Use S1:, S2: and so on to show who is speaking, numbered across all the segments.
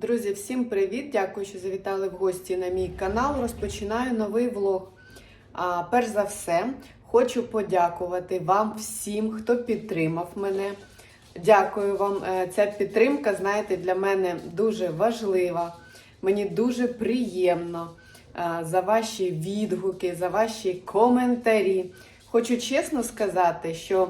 S1: Друзі, всім привіт! Дякую, що завітали в гості на мій канал. Розпочинаю новий влог. А, перш за все, хочу подякувати вам всім, хто підтримав мене. Дякую вам. Е, Ця підтримка, знаєте, для мене дуже важлива. Мені дуже приємно е, за ваші відгуки, за ваші коментарі. Хочу чесно сказати, що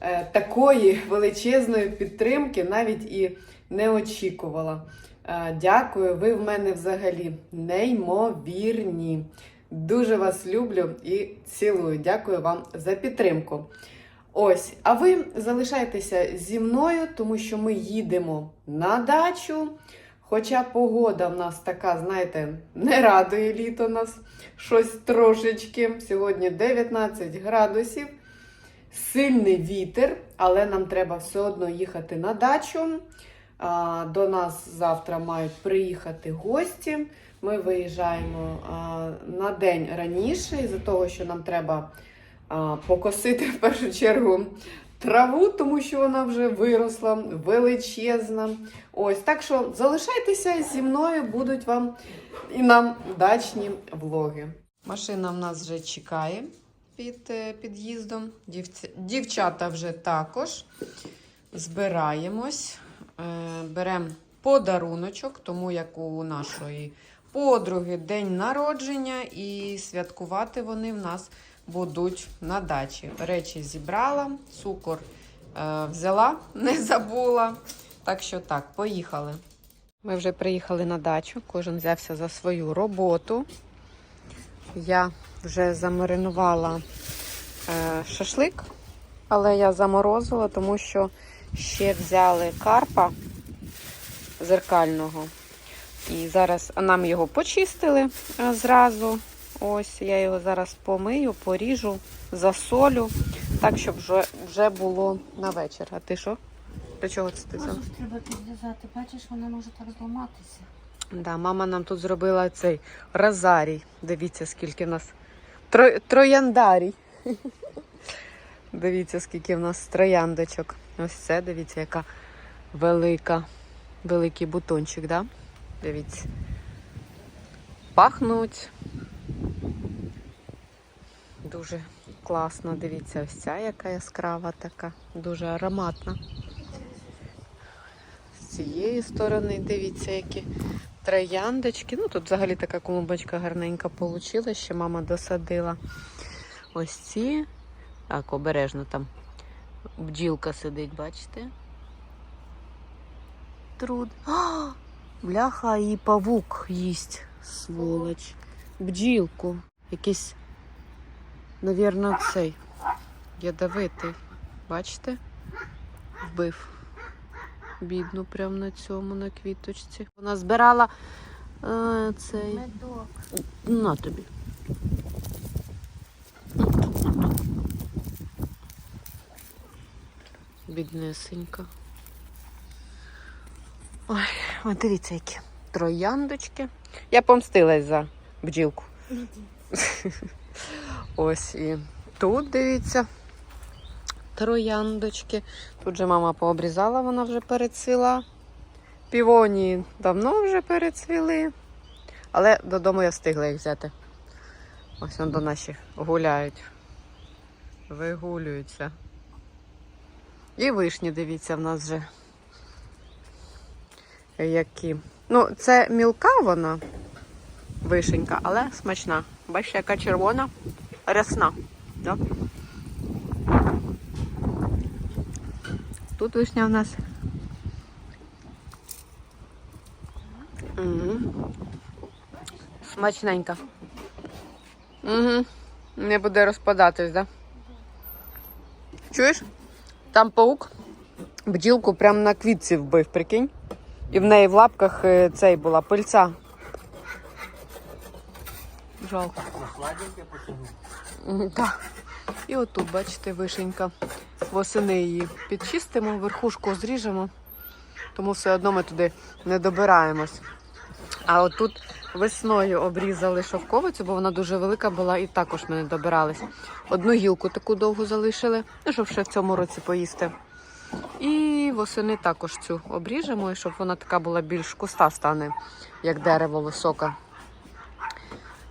S1: е, такої величезної підтримки навіть і не очікувала. Е, Дякую, ви в мене взагалі неймовірні. Дуже вас люблю і цілую. Дякую вам за підтримку. Ось, а ви залишайтеся зі мною, тому що ми їдемо на дачу. Хоча погода в нас така, знаєте, не радує літо нас щось трошечки. Сьогодні 19 градусів, сильний вітер, але нам треба все одно їхати на дачу. До нас завтра мають приїхати гості. Ми виїжджаємо на день раніше, із-за того, що нам треба покосити в першу чергу траву, тому що вона вже виросла, величезна. Ось так що залишайтеся зі мною, будуть вам і нам дачні влоги. Машина в нас вже чекає під е, під'їздом. Дівчата вже також. Збираємось, беремо подаруночок, тому як у нашої подруги день народження, і святкувати вони в нас будуть на дачі. Речі зібрала, цукор е, взяла, не забула. Так що так, поїхали. Ми вже приїхали на дачу, кожен взявся за свою роботу. Я вже замаринувала е, шашлик, але я заморозила, тому що ще взяли карпа зеркального. І зараз нам його почистили е, зразу. Ось я його зараз помию, поріжу, засолю, так, щоб вже, вже було на вечір. А ти що? До чого це ти?
S2: Кожух треба підв'язати. Бачиш, вона може так зламатися.
S1: Да, мама нам тут зробила цей розарій. Дивіться, скільки нас тро... трояндарій. Дивіться, скільки в нас трояндочок. Ось це, дивіться, яка велика, великий бутончик, да? Дивіться. Пахнуть. Дуже класно. Дивіться, ось ця яка яскрава така, дуже ароматна. З цієї сторони, дивіться, які трояндочки. Ну, тут взагалі така клумбочка гарненька получила, ще мама досадила. Ось ці. Так, обережно там бджілка сидить, бачите? Труд. А, бляха, і павук їсть, сволоч. Бджілку. Якийсь, навірно, цей ядовитий. Бачите? Вбив бідну прямо на цьому, на квіточці. Вона збирала е, цей.
S2: Медок.
S1: На тобі. Біднесенька. Ой, ой, дивіться, які трояндочки. Я помстилась за бджілку. Ось і тут дивіться. Трояндочки. Тут же мама пообрізала, вона вже перецвіла. Півонії давно вже перецвіли. Але додому я встигла їх взяти. Ось он до наші гуляють. Вигулюються. І вишні, дивіться, в нас вже. Які. Ну, це мілка вона, вишенька, але смачна. Бачите, яка червона, рясна. Да? Тут вишня в нас. Угу. Смачненька. Угу. Не буде розпадатись, да? Чуєш? Там паук бджілку прямо на квітці вбив, прикинь. І в неї в лапках е, цей була пильця. Жалко. Так. І отут, бачите, вишенька. Восени її підчистимо, верхушку зріжемо, тому все одно ми туди не добираємось. А отут весною обрізали шовковицю, бо вона дуже велика була і також ми не добирались. Одну гілку таку довгу залишили, ну, щоб ще в цьому році поїсти. І восени також цю обріжемо, і щоб вона така була більш куста стане, як дерево високе.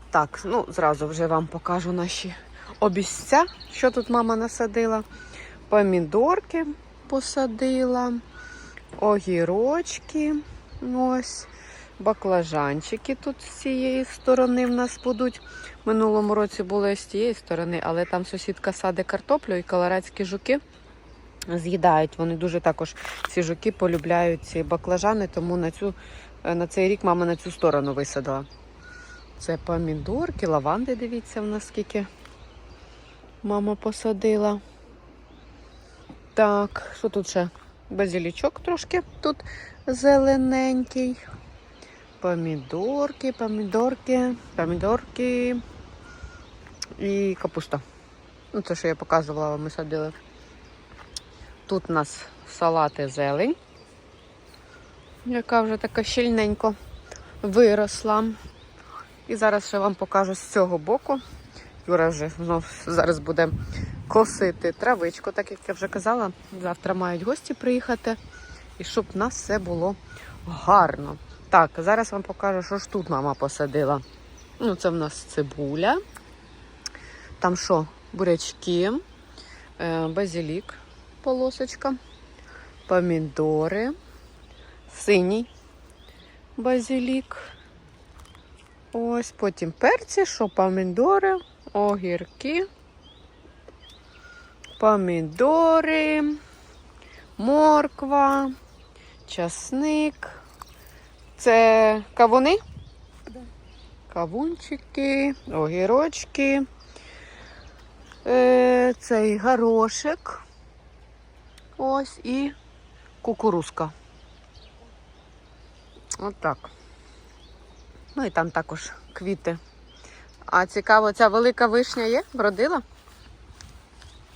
S1: Так, ну зразу вже вам покажу наші обіця, що тут мама насадила. Помідорки посадила, огірочки, ось, баклажанчики тут з цієї сторони в нас будуть. Минулому році були з тієї сторони, але там сусідка саде картоплю і колорадські жуки з'їдають. Вони дуже також ці жуки полюбляють ці баклажани, тому на, цю, е, на цей рік мама на цю сторону висадила. Це помідорки, лаванди, дивіться, в нас скільки мама посадила. Так, що тут ще? Базилічок трошки тут зелененький. Помідорки, помідорки, помідорки і капуста. Ну, це, що я показувала, ми садили. Тут у нас салати зелень, яка вже така щільненько виросла. І зараз ще вам покажу з цього боку. Юра вже знов зараз буде косити травичку, так як я вже казала. Завтра мають гості приїхати. І щоб в нас все було гарно. Так, зараз вам покажу, що ж тут мама посадила. Ну, це в нас цибуля. Там що? Бурячки, е, базилік, полосочка, помідори, синій базилік. Ось потім перці, що помідори, огірки, помідори, морква, часник. Це кавуни?
S2: Да.
S1: Кавунчики, огірочки. Е, цей горошек. Ось і кукурузка. Отак. Ну і там також квіти. А цікаво, ця велика вишня є? Вродила?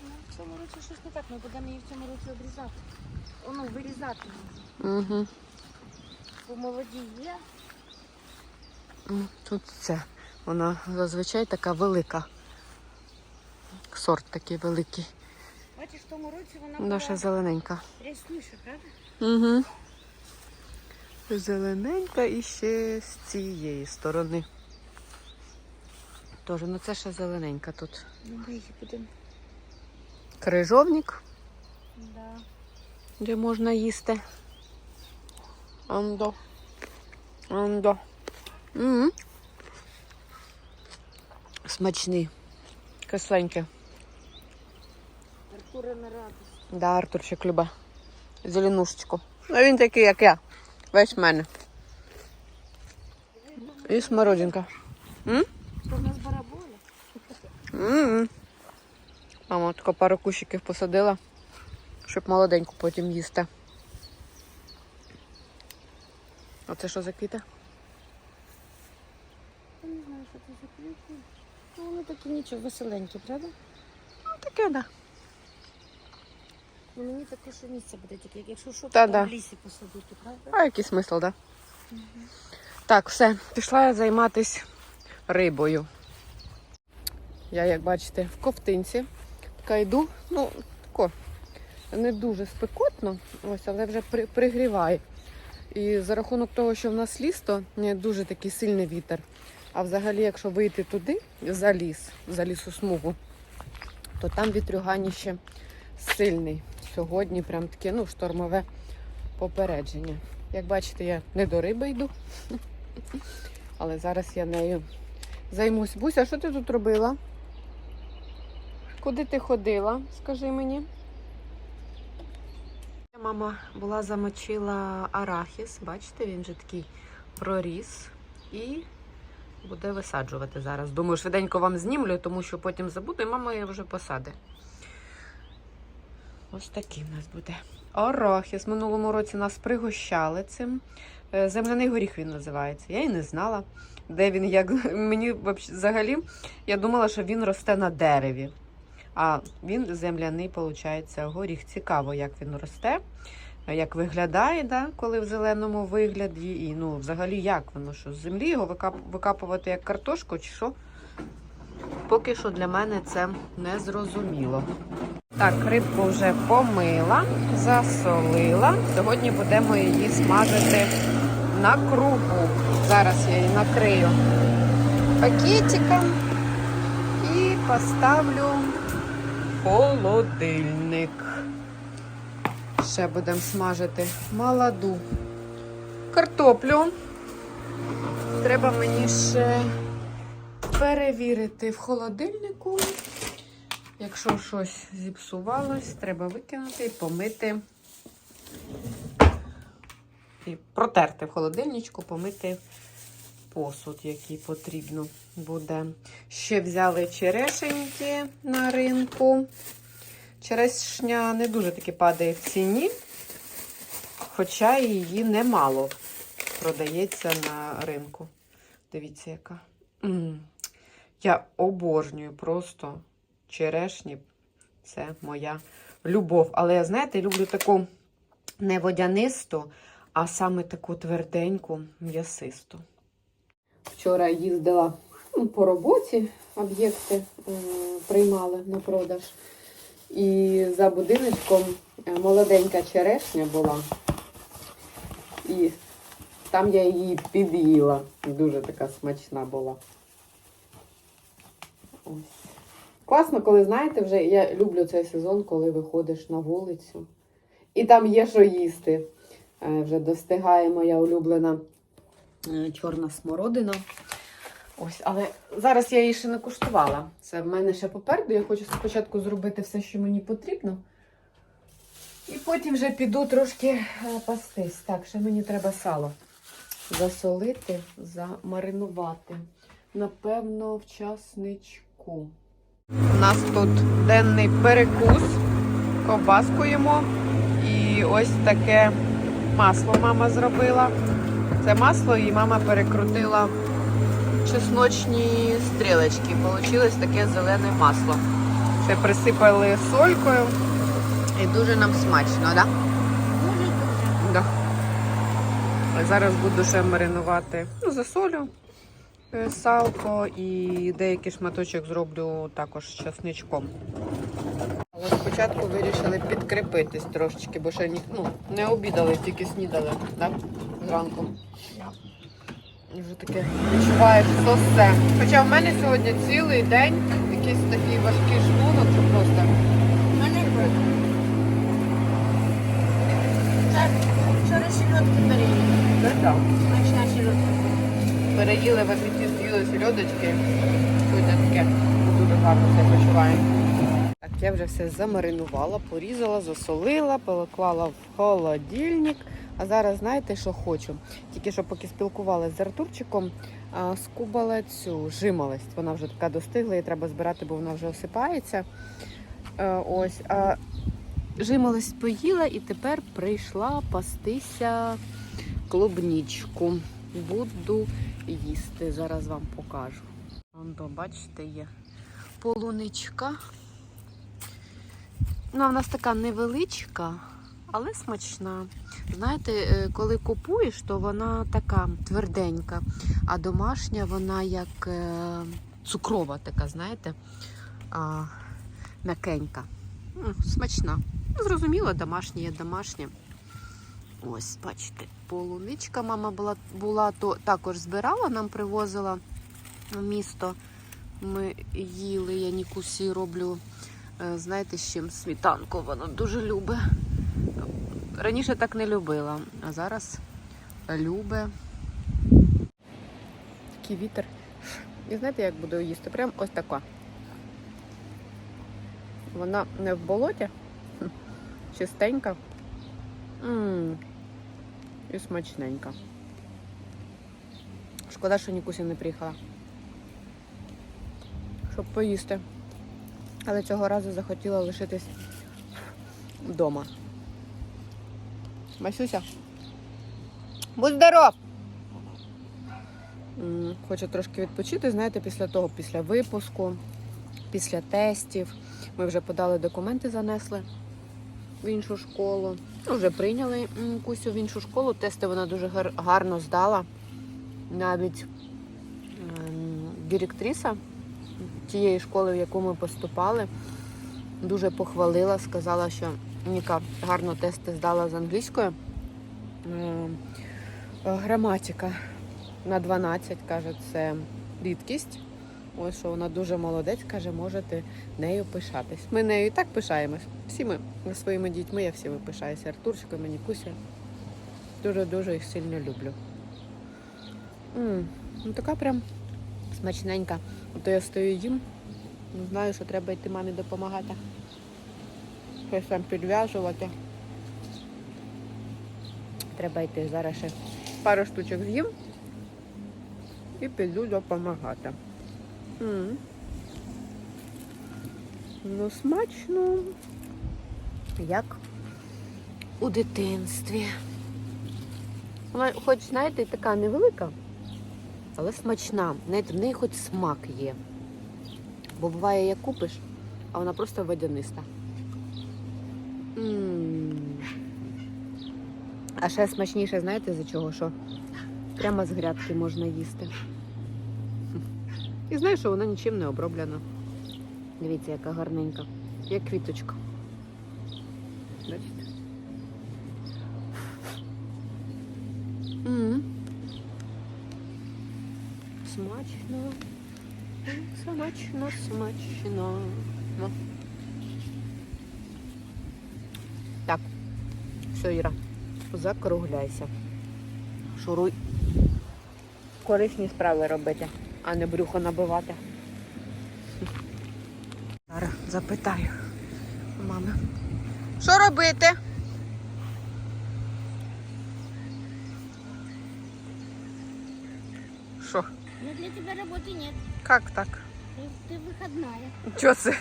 S2: Ну, в цьому році щось не так, ми будемо її в цьому році обрізати. О, Ну, вирізати.
S1: Угу.
S2: Бо молоді є.
S1: Тут це. Вона зазвичай така велика. Сорт такий великий.
S2: Бачиш, в тому році вона
S1: Вона ще зелененька.
S2: рясніша, правда?
S1: Угу. Зелененька і ще з цієї сторони. Тож, ну це ще зелененька тут.
S2: Ну, ми її будемо.
S1: Крижовник,
S2: Да.
S1: де можна їсти. Андо. Андо. Угу. Смачний. Кисленький.
S2: Артура на радість.
S1: Да, Артурчик любить зеленушечку. Ну він такий, як я. Весь в мене. І смородинка. М?
S2: Це нас бараболя.
S1: Мама тако пару кущиків посадила, щоб молоденьку потім їсти. Оце що за квіти?
S2: Я не знаю, що це за квіти. Ну, вони такі нічого веселенькі, правда?
S1: Ну, таке, да.
S2: Ну, мені також що місце буде тільки, якщо що, то
S1: Та
S2: там
S1: да.
S2: в лісі посадити, правда?
S1: А який смисл, да? Так, все, пішла я займатися рибою. Я, як бачите, в ковтинці. Така йду, ну, тако, не дуже спекотно, ось, але вже при, пригріває. І за рахунок того, що в нас ліс, то не дуже такий сильний вітер. А взагалі, якщо вийти туди, за ліс, за лісосмугу, то там вітрюганіще сильний. Сьогодні прям таке ну, штормове попередження. Як бачите, я не до риби йду, але зараз я нею займусь. Буся, що ти тут робила? Куди ти ходила? Скажи мені. Мама була замочила арахіс, бачите, він вже такий проріс і буде висаджувати зараз. Думаю, швиденько вам знімлю, тому що потім забуду, і мама вже посаде. Ось такий в нас буде. Арахіс. Минулому році нас пригощали цим. Е, Земляний горіх він називається. Я і не знала, де він як. Мені взагалі я думала, що він росте на дереві. А він земляний, виходить, горіх. Цікаво, як він росте, як виглядає, да, коли в зеленому вигляді. І ну, взагалі, як воно, що з землі його викапувати як картошку чи що. Поки що для мене це не зрозуміло. Так, рибку вже помила, засолила. Сьогодні будемо її смажити на кругу. Зараз я її накрию пакетиком і поставлю холодильник. Ще будемо смажити молоду картоплю. Треба мені ще перевірити в холодильнику. Якщо щось зіпсувалось, треба викинути і помити. І протерти в холодильничку, помити посуд, який потрібно буде. Ще взяли черешеньки на ринку. Черешня не дуже таки падає в ціні, хоча її немало продається на ринку. Дивіться, яка. Я обожнюю просто черешні. Це моя любов. Але я, знаєте, люблю таку не водянисту, а саме таку тверденьку, м'ясисту. Вчора їздила ну, по роботі, об'єкти е, приймали на продаж. І за будиночком е, молоденька черешня була. І там я її під'їла. Дуже така смачна була. Ось. Класно, коли знаєте, вже я люблю цей сезон, коли виходиш на вулицю. І там є що їсти. Е, Вже достигає моя улюблена чорна смородина. Ось, але зараз я її ще не куштувала. Це в мене ще попереду. Я хочу спочатку зробити все, що мені потрібно. І потім вже піду трошки е, пастись. Так, ще мені треба сало засолити, замаринувати. Напевно, в часничку. У нас тут денний перекус, ковбаску їмо. І ось таке масло мама зробила. Це масло і мама перекрутила чесночні стрілочки. Получилось таке зелене масло. Ще присипали солькою. І дуже нам смачно, так?
S2: Дуже дуже.
S1: Зараз буду ще маринувати ну, засолю е, салко і деякий шматочок зроблю також з часничком. Але спочатку вирішили підкріпитись трошечки, бо ще ні, ну, не обідали, тільки снідали так? Зранку. І Вже таке відчуваєш сосе. Хоча в мене сьогодні цілий день якийсь такий важкий шлунок, що просто.
S2: Мене Так, вчора сільотки переїли.
S1: Так.
S2: Смачна сільотка.
S1: Переїли в апеті, з'їли сільодочки. Сьогодні таке дуже гарно себе почуваю. Так, я вже все замаринувала, порізала, засолила, поклала в холодильник. А зараз знаєте, що хочу? Тільки що поки спілкувалася з Артурчиком, скубала цю жимолость. Вона вже така достигла, її треба збирати, бо вона вже осипається. Е, Ось. А жимолость поїла і тепер прийшла пастися клубнічку. Буду їсти. Зараз вам покажу. Вон, бачите, є полуничка. Ну, в нас така невеличка, але смачна. Знаєте, е, коли купуєш, то вона така тверденька, а домашня вона як е, цукрова така, знаєте, м'якенька. Смачна. Ну, Зрозуміло, домашнє є домашнє. Ось, бачите, полуничка мама була, була то також збирала, нам привозила в місто. Ми їли, я нікусі роблю, е, знаєте, з чим смітанку вона дуже любить. Раніше так не любила, а зараз любить. Такий вітер. І знаєте, як буду їсти? Прям ось така. Вона не в болоті, чистенька. М, І смачненька. Шкода, що Нікуся не приїхала. Щоб поїсти. Але цього разу захотіла лишитись вдома. Масюся. Будь здоров! Хочу трошки відпочити, знаєте, після того, після випуску, після тестів. Ми вже подали документи, занесли в іншу школу. Ну, вже прийняли Кусю в іншу школу. Тести вона дуже гарно здала. Навіть ем, директриса тієї школи, в яку ми поступали, дуже похвалила, сказала, що Ніка гарно тести здала з англійської. Е, Граматика на 12, каже, це рідкість. Ось що вона дуже молодець, каже, можете нею пишатись. Ми нею і так пишаємось. Всі ми своїми дітьми, я всіми пишаюся. Артурчиком, Нікуся. Дуже-дуже їх сильно люблю. м ну така прям смачненька. Ото я стою їм. Знаю, що треба йти мамі допомагати. Щось там підв'язувати. Треба йти зараз ще пару штучок з'їм і піду допомагати. м Ну, смачно, як у дитинстві. Вона, хоч, знаєте, така невелика, але смачна. Знаєте, в неї хоч смак є. Бо буває, як купиш, а вона просто водяниста. М. А ще смачніше, знаєте, за чого? Що прямо з грядки можна їсти. І знаєш, що вона нічим не оброблена. Дивіться, яка гарненька. Як квіточка. Бачите? М. Смачно. Смачно, смачно. Ну. Так. Все, Іра, закругляйся. Шуруй. Корисні справи робити, а не брюхо набивати. Зараз запитаю у мами. Що робити? Що?
S2: Ну для тебя работы нет.
S1: Як так?
S2: Ты, ты выходная.
S1: Чого це?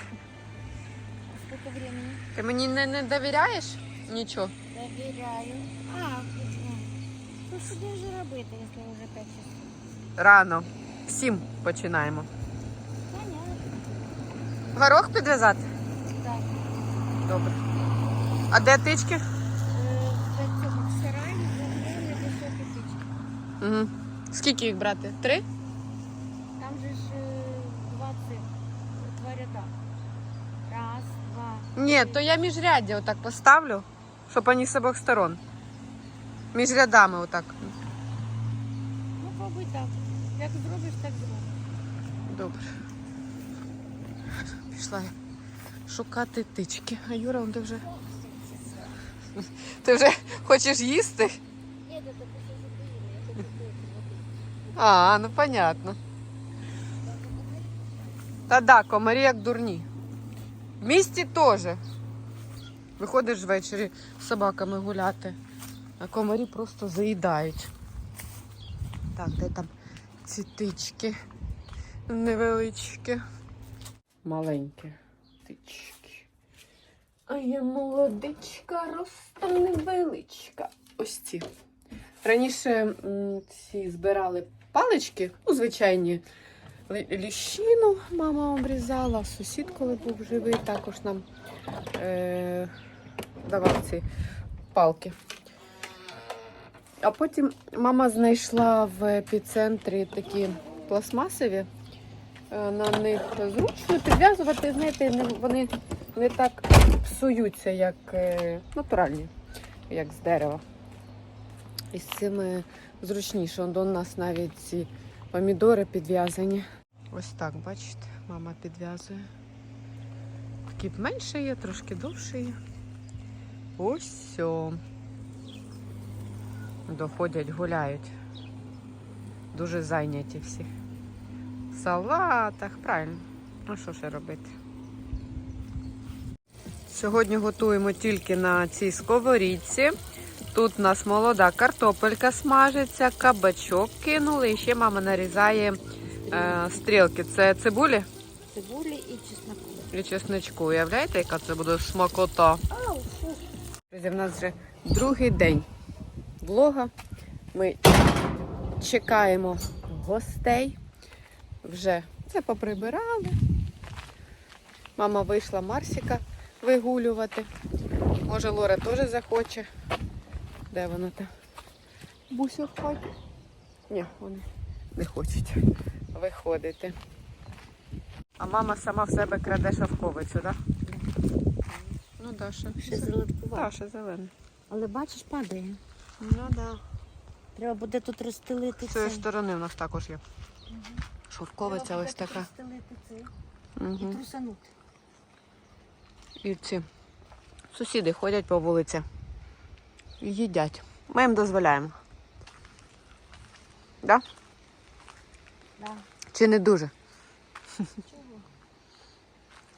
S2: Сколько времени?
S1: Ти мені не, не довіряєш? Нічого.
S2: Доверяю. А, ну, сюди вже робити, якщо вже 5 часов.
S1: Рано. Всім починаємо.
S2: Понятно.
S1: Горох підв'язати?
S2: Так.
S1: Добре. А де тички? Угу. Скільки їх брати? Три?
S2: Там же ж е, два цих, два ряда. Раз, два.
S1: Ні, то я міжряддя отак поставлю, щоб вони з обох сторон. Між рядами отак.
S2: Ну, пробуй так. Як зробиш, так зробиш.
S1: Добре. Пішла я шукати тички. А Юра, он ти вже. Ти вже хочеш їсти?
S2: Ні, запоїли. Я.
S1: А, ну понятно. Та да, комарі як дурні. В місті теж. Виходиш ввечері з собаками гуляти, а комарі просто заїдають. Так, де там ці тички невеличкі. Маленькі тички. А я молодичка, ростом невеличка. Ось ці. Раніше ці збирали палички, ну, звичайні ліщину мама обрізала, сусід, коли був живий, також нам е- давав ці палки. А потім мама знайшла в епіцентрі такі пластмасові. Е, На них зручно підв'язувати, знаєте, вони не так псуються, як е, натуральні, як з дерева. І з цими зручніше. До нас навіть ці помідори підв'язані. Ось так, бачите, мама підв'язує. Такі менше є, трошки довше є. Ось все. Доходять, гуляють. Дуже зайняті всі. В салатах, правильно. Ну що ще робити? Сьогодні готуємо тільки на цій сковорідці. Тут у нас молода картопелька смажиться, кабачок кинули. І ще мама нарізає е, стрілки. Це цибулі
S2: Цибулі і чесноку.
S1: і чесничку. Уявляєте, яка це буде смакота?
S2: Ау,
S1: Друзі, в нас вже другий день влога. Ми чекаємо гостей. Вже це поприбирали. Мама вийшла Марсіка вигулювати. Може, Лора теж захоче. Де вона там? Буся в хаті? Ні, вони не хочуть виходити. А мама сама в себе краде шовковицю, так? Да? Да, ще,
S2: Ще зеленкувато.
S1: Та, ще зелене.
S2: Але бачиш, падає.
S1: Ну да.
S2: Треба буде тут розстелити
S1: З цієї сторони у нас також є. Шовковиця
S2: Треба
S1: ось
S2: буде
S1: така.
S2: розстелити цей і
S1: Угу.
S2: трусанути.
S1: І ці сусіди ходять по вулиці і їдять. Ми їм дозволяємо. Да?
S2: Да.
S1: Чи не дуже?
S2: Чого?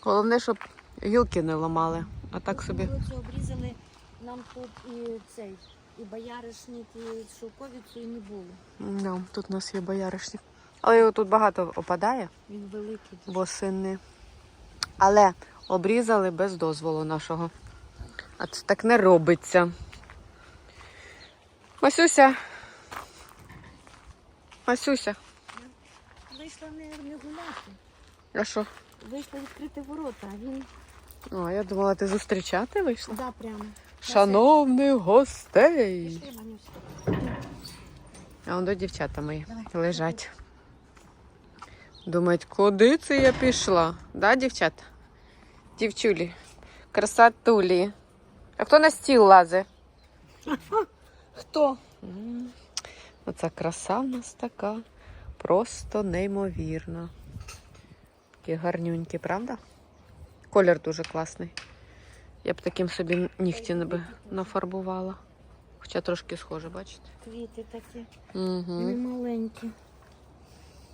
S1: Головне, щоб гілки не ламали. А так собі.
S2: Вулицю обрізали нам тут і цей, і бояришник, і шовковицю, і не було.
S1: Да, тут у нас є бояришник. Але його тут багато опадає,
S2: Він великий.
S1: бо син Але обрізали без дозволу нашого. А це так не робиться. Масюся. Масюся.
S2: Вийшла не, не гуляти.
S1: А що?
S2: Вийшла відкрити ворота, а він
S1: О, я думала, ти зустрічати вийшла.
S2: да, прямо.
S1: Шановних гостей!
S2: Пішли.
S1: А он до дівчата мої
S2: Давай.
S1: лежать. Думають, куди це я пішла? Да, дівчата? Дівчулі, красотулі. А хто на стіл лазить?
S2: Хто?
S1: М, Оця краса в нас така. Просто неймовірна. Такі гарнюнькі, правда? Колір дуже класний. Я б таким собі нігті не би нафарбувала. Хоча трошки схоже, бачите?
S2: Квіти такі.
S1: Угу.
S2: Вони маленькі.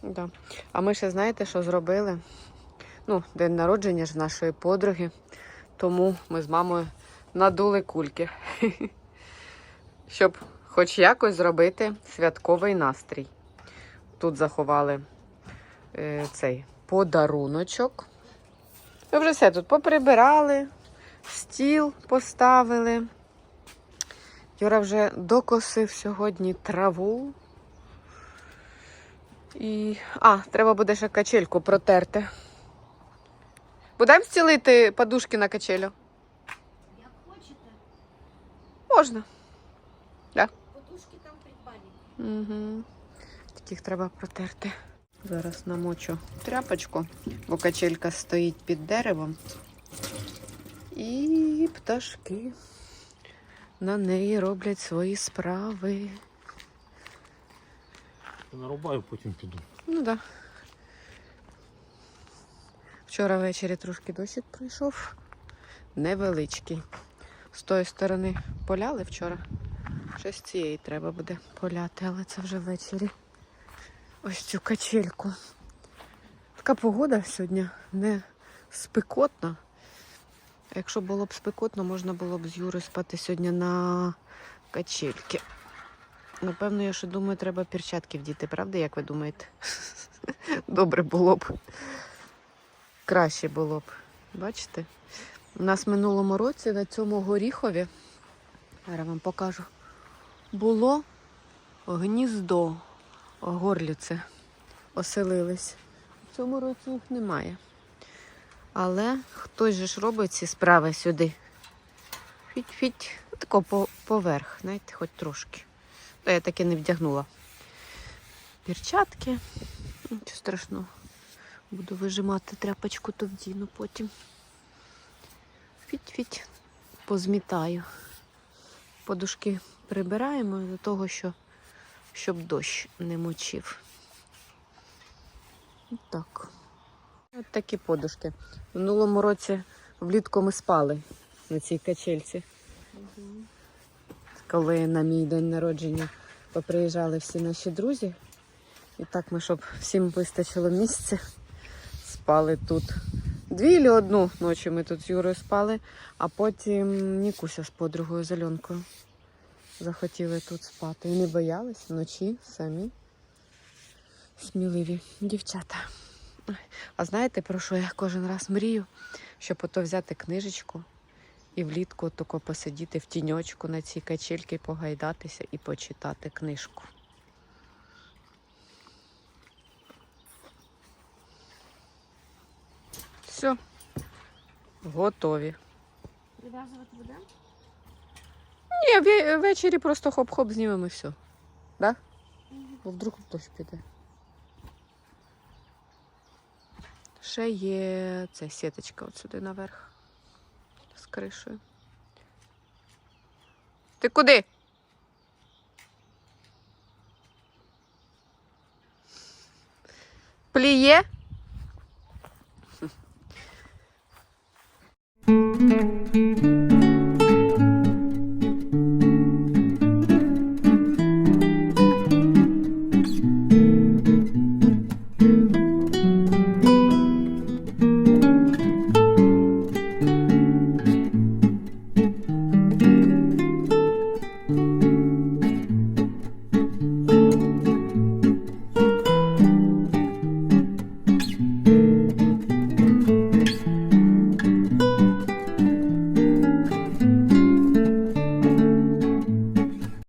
S1: Да. А ми ще знаєте, що зробили? Ну, день народження ж нашої подруги. Тому ми з мамою надули кульки. Щоб хоч якось зробити святковий настрій. Тут заховали е, цей подаруночок. Ми вже все тут поприбирали, стіл поставили. Юра вже докосив сьогодні траву. І. А, треба буде ще качельку протерти. Будемо стілити подушки на качелю?
S2: Як хочете,
S1: Можна.
S2: подушки там придбані.
S1: Угу. Таких треба протерти. Зараз намочу тряпочку, бо качелька стоїть під деревом. І пташки на неї роблять свої справи.
S3: Нарубаю, потім піду.
S1: Ну так. Да. Вчора ввечері трошки дощик прийшов. Невеличкий. З тої сторони поляли вчора. З цієї треба буде поляти, але це вже ввечері. Ось цю качельку. Така погода сьогодні не спекотна. Якщо було б спекотно, можна було б з Юрою спати сьогодні на качельки. Напевно, я ще думаю, треба перчатки вдіти, правда, як ви думаєте? Добре було б. Краще було б. Бачите? У нас в минулому році на цьому горіхові, зараз вам покажу, було гніздо горліце. Оселились. В цьому році їх немає. Але хтось же ж робить ці справи сюди. Фіть-фіть. Тако по- поверх, знаєте, хоч трошки. Та я таки не вдягнула. Перчатки. Нічого страшного. Буду вижимати тряпочку, то вдіну потім. Фіть-фіть. Позмітаю. Подушки прибираємо до того, що, щоб дощ не мочив. Так. От такі подушки. В минулому році влітку ми спали на цій качельці коли на мій день народження поприїжджали всі наші друзі. І так ми, щоб всім вистачило місця, спали тут. Дві чи одну ночі ми тут з Юрою спали, а потім Нікуся з подругою з Альонкою захотіли тут спати. І не боялись вночі самі. Сміливі дівчата. А знаєте, про що я кожен раз мрію? Щоб ото взяти книжечку і влітку тако посидіти в тіньочку на цій качельці, погайдатися і почитати книжку. Все, готові.
S2: Прив'язувати будемо?
S1: Ну, Ні, ввечері просто хоп-хоп знімемо і все. Да? Бо вдруг дощ піде. Ще є це сіточка от сюди наверх. З кришою. Ти куди? Пліє?